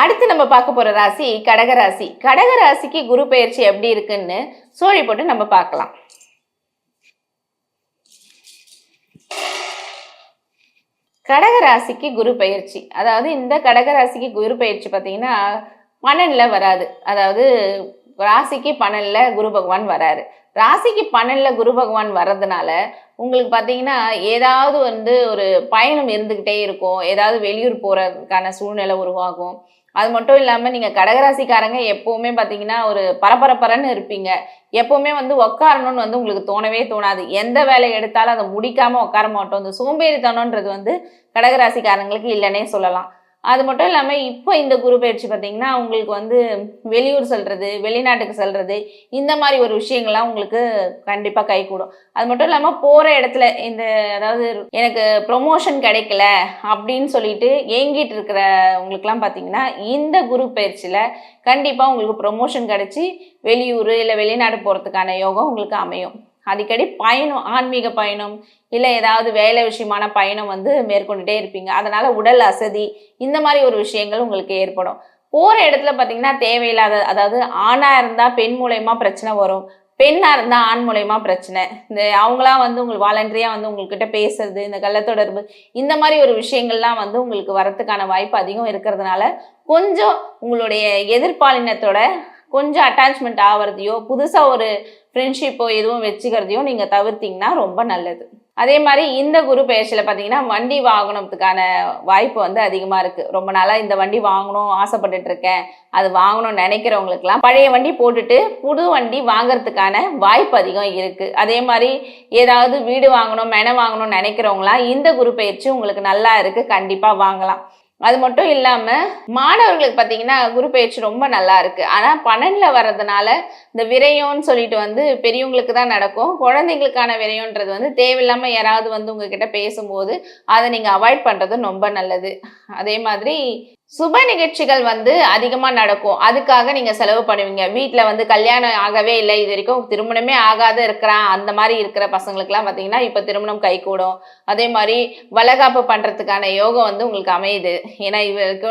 அடுத்து நம்ம பார்க்க போற ராசி கடக ராசி. கடக ராசிக்கு குரு பெயர்ச்சி எப்படி இருக்குன்னு சோழி போட்டு நம்ம பார்க்கலாம். கடக ராசிக்கு குரு பெயர்ச்சி அதாவது இந்த கடகராசிக்கு குரு பெயர்ச்சி பார்த்தீங்கன்னா பன்னெண்டில் வராது. அதாவது ராசிக்கு பன்னெண்டில் குரு பகவான் வராரு. ராசிக்கு பன்னெண்டில் குரு பகவான் வர்றதுனால உங்களுக்கு பார்த்தீங்கன்னா ஏதாவது வந்து ஒரு பயணம் இருந்துக்கிட்டே இருக்கும். ஏதாவது வெளியூர் போகிறதுக்கான சூழ்நிலை உருவாகும். அது மட்டும் இல்லாமல் நீங்கள் கடகராசிக்காரங்க எப்போவுமே பார்த்தீங்கன்னா ஒரு பரபரப்பரன்னு இருப்பீங்க. எப்போவுமே வந்து உட்காரணும்னு வந்து உங்களுக்கு தோணவே தோணாது. எந்த வேலையை எடுத்தாலும் அதை முடிக்காமல் உட்கார மாட்டோம். இந்த சோம்பேறித்தனன்றது வந்து கடகராசிக்காரங்களுக்கு இல்லைன்னே சொல்லலாம். அது மட்டும் இல்லாமல் இப்போ இந்த குரு பயிற்சி பார்த்தீங்கன்னா உங்களுக்கு வந்து வெளியூர் செல்வது வெளிநாட்டுக்கு செல்வது இந்த மாதிரி ஒரு விஷயங்கள்லாம் உங்களுக்கு கண்டிப்பாக கை கூடும். அது மட்டும் இல்லாமல் போகிற இடத்துல இந்த அதாவது எனக்கு ப்ரொமோஷன் கிடைக்கல அப்படின்னு சொல்லிட்டு ஏங்கிட்டு இருக்கிற உங்களுக்குலாம் பார்த்தீங்கன்னா இந்த குரு பயிற்சியில் கண்டிப்பாக உங்களுக்கு ப்ரொமோஷன் கிடைச்சி வெளியூர் இல்லை வெளிநாடு போகிறதுக்கான யோகம் உங்களுக்கு அமையும். அடிக்கடி பயணம் ஆன்மீக பயணம் இல்லை ஏதாவது வேலை விஷயமான பயணம் வந்து மேற்கொண்டுட்டே இருப்பீங்க. அதனால உடல் அசதி இந்த மாதிரி ஒரு விஷயங்கள் உங்களுக்கு ஏற்படும். போகிற இடத்துல பார்த்தீங்கன்னா தேவையில்லாத அதாவது ஆணாக இருந்தால் பெண் மூலயமா பிரச்சனை வரும். பெண்ணாக இருந்தால் ஆண் மூலயமா பிரச்சனை. இந்த அவங்களாம் வந்து உங்களுக்கு வாலண்டரியாக வந்து உங்கள்கிட்ட பேசுறது இந்த கள்ளத்தொடர்பு இந்த மாதிரி ஒரு விஷயங்கள்லாம் வந்து உங்களுக்கு வரத்துக்கான வாய்ப்பு அதிகம் இருக்கிறதுனால கொஞ்சம் உங்களுடைய எதிர்பாலினத்தோட கொஞ்சம் அட்டாச்மெண்ட் ஆகிறதையோ புதுசாக ஒரு ஃப்ரெண்ட்ஷிப்போ எதுவும் வச்சுக்கிறதையோ நீங்கள் தவிர்த்திங்கன்னா ரொம்ப நல்லது. அதே மாதிரி இந்த குரு பயிற்சியில் பார்த்தீங்கன்னா வண்டி வாங்கணுறதுக்கான வாய்ப்பு வந்து அதிகமாக இருக்குது ரொம்ப நாளாக இந்த வண்டி வாங்கணும் ஆசைப்பட்டுட்டு இருக்கேன். அது வாங்கணும்னு நினைக்கிறவங்களுக்குலாம் பழைய வண்டி போட்டுட்டு புது வண்டி வாங்குறதுக்கான வாய்ப்பு அதிகம் இருக்குது அதே மாதிரி ஏதாவது வீடு வாங்கணும் மென வாங்கணும்னு நினைக்கிறவங்களாம் இந்த குரு பயிற்சி உங்களுக்கு நல்லா இருக்குது கண்டிப்பாக வாங்கலாம். அது மட்டும் இல்லாமல் மாணவர்களுக்கு பார்த்தீங்கன்னா குரு பயிற்சி ரொம்ப நல்லா இருக்கு. ஆனால் பன்னெண்டில் வர்றதுனால இந்த விரயம்னு சொல்லிட்டு வந்து பெரியவங்களுக்கு தான் நடக்கும். குழந்தைங்களுக்கான விரயம்ன்றது வந்து தேவையில்லாமல் யாராவது வந்து உங்ககிட்ட பேசும்போது அதை நீங்கள் அவாய்ட் பண்ணுறது ரொம்ப நல்லது. அதே மாதிரி சுப நிகழ்ச்சிகள் வந்து அதிகமாக நடக்கும். அதுக்காக நீங்கள் செலவு பண்ணுவீங்க. வீட்டில் வந்து கல்யாணம் ஆகவே இல்லை. இது வரைக்கும் திருமணமே ஆகாத இருக்கிறான். அந்த மாதிரி இருக்கிற பசங்களுக்குலாம் பார்த்தீங்கன்னா இப்போ திருமணம் கைகூடும் அதே மாதிரி வளகாப்பு பண்ணுறதுக்கான யோகம் வந்து உங்களுக்கு அமையுது. ஏன்னா இவருக்கு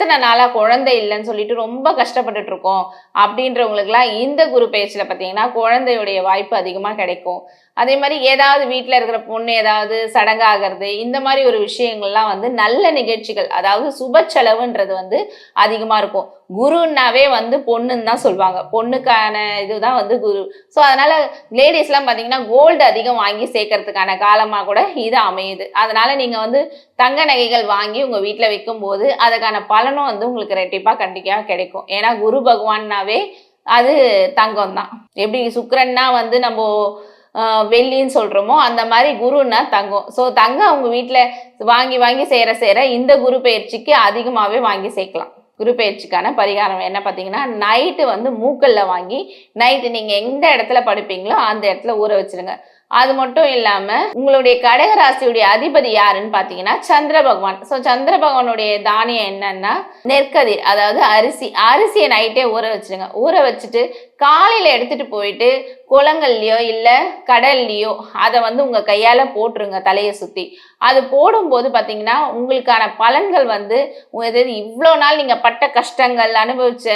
இத்தனை நாளாக குழந்தை இல்லைன்னு சொல்லிட்டு ரொம்ப கஷ்டப்பட்டுட்டு இருக்கோம் அப்படின்றவங்களுக்குலாம் இந்த குரு பயிற்சியில் பார்த்தீங்கன்னா குழந்தையுடைய வாய்ப்பு அதிகமாக கிடைக்கும். அதே மாதிரி ஏதாவது வீட்டில் இருக்கிற பொண்ணு ஏதாவது சடங்காகிறது இந்த மாதிரி ஒரு விஷயங்கள்லாம் வந்து நல்ல நிகழ்ச்சிகள் அதாவது சுப செலவுன்றது வந்து அதிகமாக இருக்கும். குருன்னாவே வந்து பொண்ணுன்னு தான் சொல்லுவாங்க பொண்ணுக்கான இதுதான் வந்து குரு. ஸோ அதனால லேடிஸ்லாம் பார்த்தீங்கன்னா கோல்டு அதிகம் வாங்கி சேர்க்கறதுக்கான காலமாக கூட இது அமையுது. அதனால நீங்கள் வந்து தங்க நகைகள் வாங்கி உங்கள் வீட்டில் வைக்கும்போது அதுக்கான பலனும் வந்து உங்களுக்கு ரெட்டிப்பாக கண்டிப்பாக கிடைக்கும். ஏன்னா குரு பகவான்னாவே அது தங்கம் தான் எப்படி சுக்கரன்னா வந்து நம்ம வெள்ளின்னு சொல்கிறோமோ அந்த மாதிரி குருன்னா தங்கம். ஸோ தங்கம் அவங்க வீட்டில் வாங்கி வாங்கி சேர செய்கிற இந்த குரு பயிற்சிக்கு அதிகமாகவே வாங்கி சேர்க்கலாம். குரு பயிற்சிக்கான பரிகாரம் என்ன பார்த்தீங்கன்னா நைட்டு வந்து மூக்கல்ல வாங்கி நைட்டு நீங்கள் எந்த இடத்துல படுப்பீங்களோ அந்த இடத்துல ஊற வச்சிருங்க. அது மட்டும் இல்லாம உங்களுடைய கடக ராசியுடைய அதிபதி யாருன்னு பாத்தீங்கன்னா சந்திர பகவான். ஸோ சந்திர பகவானுடைய தானியம் என்னன்னா நெற்கதிர் அதாவது அரிசி. அரிசியை நைட்டே ஊற வச்சிருங்க. ஊற வச்சுட்டு காலையில எடுத்துட்டு போயிட்டு குளங்கள்லயோ இல்ல கடல்லையோ அதை வந்து உங்க கையால போட்டுருங்க தலையை சுத்தி. அது போடும்போது பாத்தீங்கன்னா உங்களுக்கான பலன்கள் வந்து எது இவ்வளோ நாள் நீங்க பட்ட கஷ்டங்கள் அனுபவிச்ச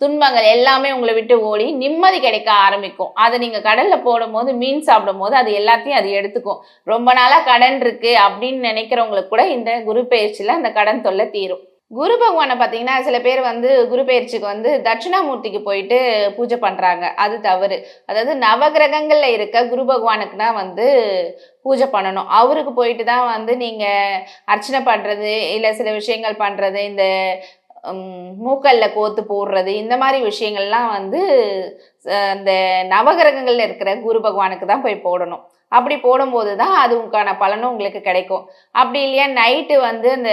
துன்பங்கள் எல்லாமே உங்களை விட்டு ஓடி நிம்மதி கிடைக்க ஆரம்பிக்கும். அதை நீங்கள் கடலில் போடும்போது மீன் சாப்பிடும்போது அது எல்லாத்தையும் அது எடுத்துக்கும். ரொம்ப நாளாக கடன் இருக்குது அப்படின்னு நினைக்கிறவங்களுக்கு கூட இந்த குரு பயிற்சியில் அந்த கடன் தொல்லை தீரும். குரு பகவானை பார்த்தீங்கன்னா சில பேர் வந்து குரு பயிற்சிக்கு வந்து தட்சிணாமூர்த்திக்கு போயிட்டு பூஜை பண்ணுறாங்க அது தவறு. அதாவது நவகிரகங்களில் இருக்க குரு பகவானுக்குனா வந்து பூஜை பண்ணணும். அவருக்கு போயிட்டு தான் வந்து நீங்கள் அர்ச்சனை பண்ணுறது இல்லை சில விஷயங்கள் பண்ணுறது இந்த மூக்கல்ல கோத்து போடுறது இந்த மாதிரி விஷயங்கள்லாம் வந்து அந்த நவகிரகங்கள்ல இருக்கிற குரு பகவானுக்கு தான் போய் போடணும். அப்படி போடும்போது தான் அதுக்கான பலனும் உங்களுக்கு கிடைக்கும். அப்படி இல்லையா நைட்டு வந்து அந்த